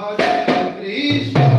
Hare Krishna.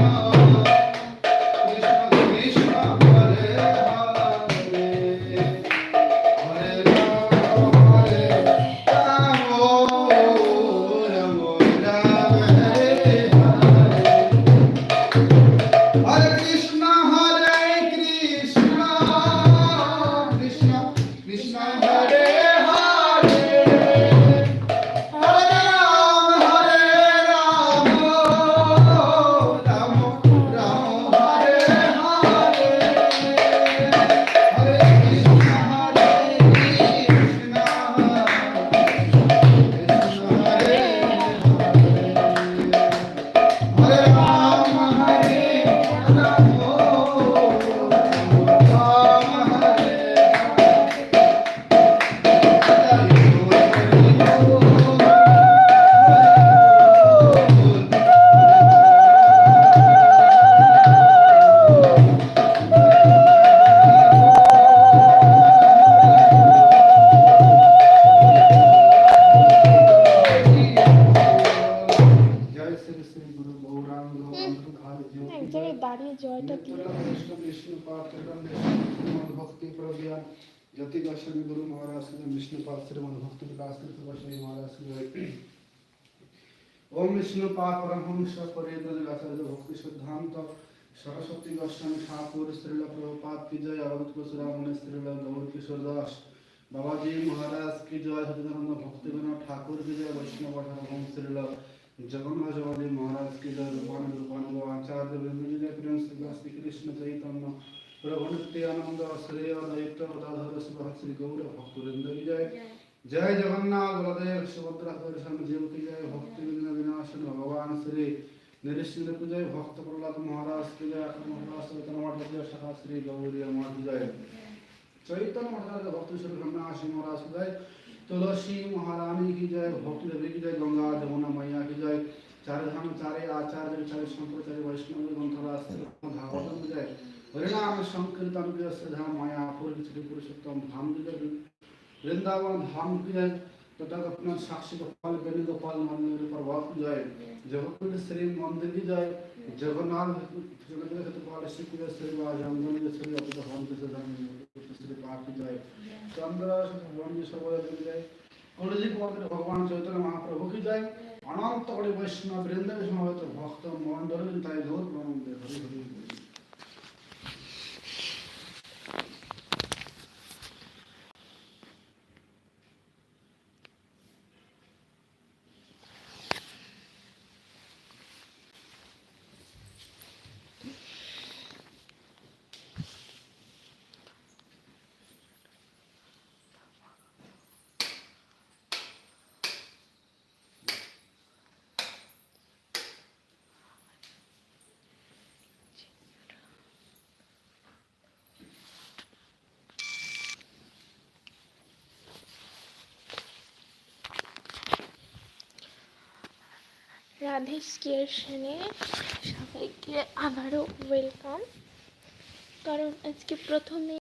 এক জায়গায় দাঁড়িয়ে জয়টা দিয়ে विष्णु विष्णु पाठ भक्ति प्रज्ञान जति दर्शन गुरु महाराज के विष्णु पाठ श्रीमद भक्ति विकास कृत गोस्वामी महाराज के ओम विष्णु पाठ परमहंस परेंद्र व्यासार्य भक्ति सिद्धांत सरस्वती गोस्वामी ठाकुर श्रील प्रभुपाद की जय अवधूत कुशरामणि श्रील गौर किशोर दास बाबा जी महाराज की जय सचिदानंद भक्ति विनोद ठाकुर की जय वैष्णव धर्म श्रील जगन्नाथ जगन्नाथ महाराज की जय रूपान रूपान आचार्य वृंद जी जय प्रेम श्री श्री कृष्ण चैतन्य प्रभु नित्यानंद श्री अद्वैत गदाधर शिव श्री गौर भक्त वृंद की जय जय जगन्नाथ बलदेव सुभद्रा दर्शन जीव की जय भक्ति विघ्न विनाशन भगवान श्री निरिश्चित की जय भक्त प्रहलाद महाराज की जय महाराज चैतन्य मठ की जय सखा श्री गौरी मठ की जय चैतन्य महाराज भक्त श्री ब्रह्माशी महाराज की जय तुलसी महारानी की जय भक्ति देवी की जय गंगा जमुना मैया की जय चारे धाम चारे आचार्य चारे शंकराचार्य वैष्णव ग्रंथराज भागवतम की जय हरिनाम संकीर्तन की जय श्रद्धा मायापुर की श्री पुरुषोत्तम धाम की जय वृंदावन धाम की जय তাদের আপনার সাক্ষী গোপাল বেনি গোপাল মন্দিরের প্রভাব যায় জগৎপুর শ্রী মন্দির যায় জগন্নাথ জগন্নাথের শ্রী বা জঙ্গলের শ্রী অত শ্রী পাঠ যায় চন্দ্র বন্ধু সবাই যায় কলেজি পথে ভগবান চৈতন্য মহাপ্রভু কি যায় অনন্ত কলে বৈষ্ণব বৃন্দাবে সমবেত ভক্ত মন্ডল তাই ধর মন্দির হরি হরি। রাধে ক্রিয়েশনে সবাইকে আবারও ওয়েলকাম কারণ আজকে প্রথমে